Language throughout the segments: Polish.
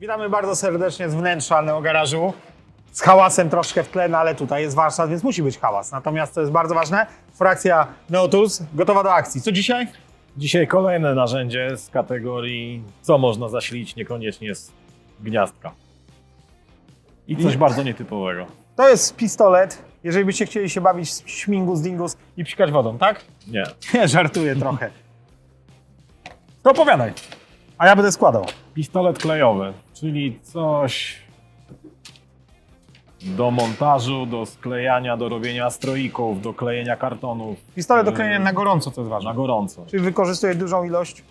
Witamy bardzo serdecznie z wnętrza Neogarażu. Z hałasem troszkę w tle, no ale tutaj jest warsztat, więc musi być hałas. Natomiast to jest bardzo ważne, frakcja Neotools gotowa do akcji. Co dzisiaj? Dzisiaj kolejne narzędzie z kategorii co można zasilić niekoniecznie z gniazdka. I coś I- bardzo nietypowego. To jest pistolet, jeżeli byście chcieli się bawić z śmigus, dingus i psikać wodą, tak? Nie. Nie, żartuję trochę. To opowiadaj, a ja będę składał. Pistolet klejowy, czyli coś do montażu, do sklejania, do robienia stroików, do klejenia kartonów Pistolet do klejenia na gorąco, co jest na ważne. gorąco. Czyli wykorzystuje dużą ilość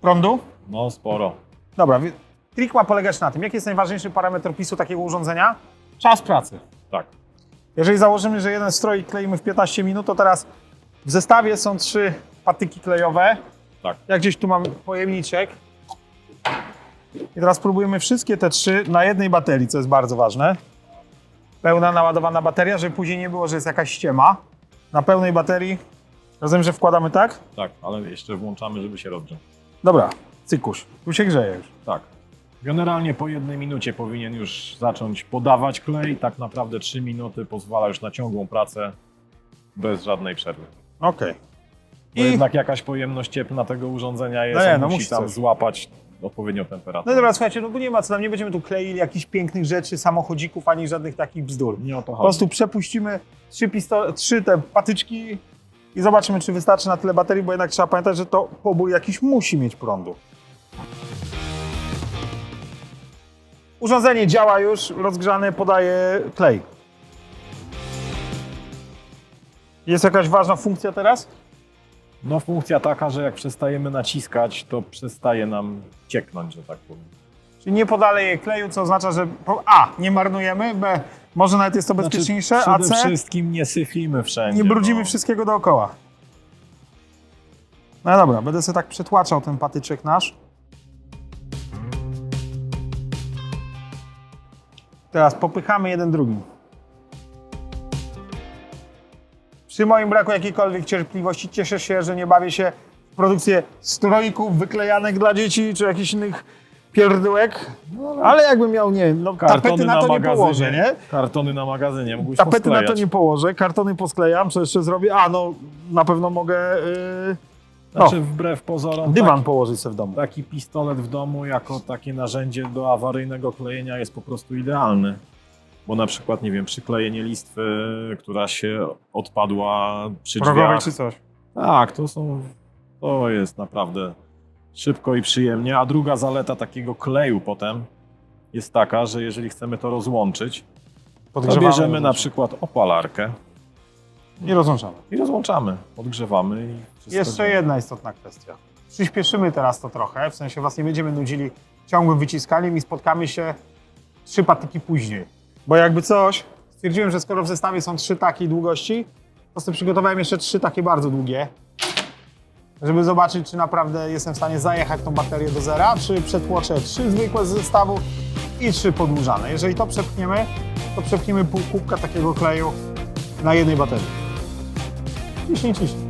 prądu. No sporo. Dobra, trik ma polegać na tym, jaki jest najważniejszy parametr opisu takiego urządzenia? Czas pracy. Tak. Jeżeli założymy, że jeden stroik kleimy w 15 minut, to teraz w zestawie są trzy patyki klejowe. Tak. Ja gdzieś tu mam pojemniczek. I teraz próbujemy wszystkie te trzy na jednej baterii, co jest bardzo ważne. Pełna naładowana bateria, żeby później nie było, że jest jakaś ściema. Na pełnej baterii. Rozumiem, że wkładamy tak? Tak, ale jeszcze włączamy, żeby się rozgrzał. Dobra, cykuś. Tu się grzeje już. Tak. Generalnie po jednej minucie powinien już zacząć podawać klej. Tak naprawdę 3 minuty pozwala już na ciągłą pracę bez żadnej przerwy. Okej. Bo I- jednak jakaś pojemność cieplna tego urządzenia jest, No nie, on no musi musi tam coś. złapać odpowiednią No temperaturę. dobra, słuchajcie, no bo nie ma co tam, nie będziemy tu kleili jakichś pięknych rzeczy, samochodzików, ani żadnych takich bzdur. Nie o to Po chodzi. prostu przepuścimy trzy, pisto- trzy te patyczki i zobaczymy, czy wystarczy na tyle baterii, bo jednak trzeba pamiętać, że to pobór jakiś musi mieć prądu. Urządzenie działa już, rozgrzane, podaje klej. Jest jakaś ważna funkcja teraz? No funkcja taka, że jak przestajemy naciskać, to przestaje nam cieknąć, że tak powiem. Czyli nie podaleje kleju, co oznacza, że po, A. Nie marnujemy, B. Może nawet jest to bezpieczniejsze, a Znaczy, C. przede wszystkim nie syfimy wszędzie. Nie brudzimy no. wszystkiego dookoła. No dobra, będę sobie tak przetłaczał ten patyczek nasz. Teraz popychamy jeden drugim. Przy moim braku jakiejkolwiek cierpliwości cieszę się, że nie bawię się w produkcję stroików wyklejanek dla dzieci czy jakichś innych pierdółek. Ale jakbym miał, nie wiem, no, tapety na, to nie położę, nie? Kartony na magazynie, mógłbyś Tapety na to posklejać. nie położę, kartony posklejam, co jeszcze zrobię? A, no na pewno mogę yy, Znaczy wbrew pozorom dywan taki, położyć sobie w domu. taki pistolet w domu jako takie narzędzie do awaryjnego klejenia jest po prostu idealny. Bo na przykład, nie wiem, przyklejenie listwy, która się odpadła przy Progowej drzwiach. czy coś. Tak, to są. To jest naprawdę szybko i przyjemnie. A druga zaleta takiego kleju potem jest taka, że jeżeli chcemy to rozłączyć, to Podgrzewamy, bierzemy na przykład opalarkę I rozłączamy. i rozłączamy, podgrzewamy i wszystko Jeszcze działa. jedna istotna kwestia. Przyspieszymy teraz to trochę, w sensie was nie będziemy nudzili ciągłym wyciskaniem i spotkamy się trzy patyki później. Bo jakby coś, stwierdziłem, że skoro w zestawie są trzy takiej długości, to przygotowałem jeszcze trzy takie bardzo długie, żeby zobaczyć, czy naprawdę jestem w stanie zajechać tą baterię do zera, czy przetłoczę trzy zwykłe z zestawu i trzy podłużane. Jeżeli to przepchniemy, to przepchniemy pół kubka takiego kleju na jednej baterii. Ciśnij, ciśnij.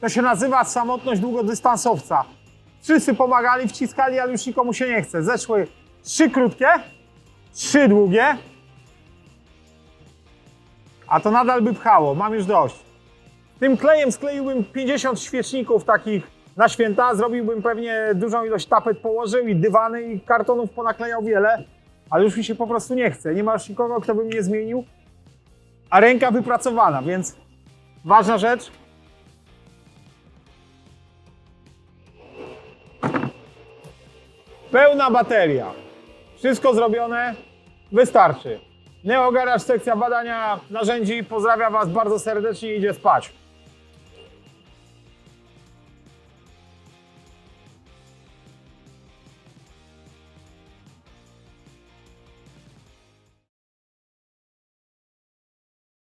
To się nazywa samotność długodystansowca. Wszyscy pomagali, wciskali, ale już nikomu się nie chce. Zeszły trzy krótkie, trzy długie, a to nadal by pchało. Mam już dość. Tym klejem skleiłbym 50 świeczników takich na święta, zrobiłbym pewnie dużą ilość tapet położył i dywany i kartonów ponaklejał wiele, ale już mi się po prostu nie chce. Nie ma już nikogo, kto by mnie zmienił, a ręka wypracowana, więc ważna rzecz, Pełna bateria. Wszystko zrobione. Wystarczy. Neo Garage, sekcja badania narzędzi. Pozdrawiam Was bardzo serdecznie i idzie spać.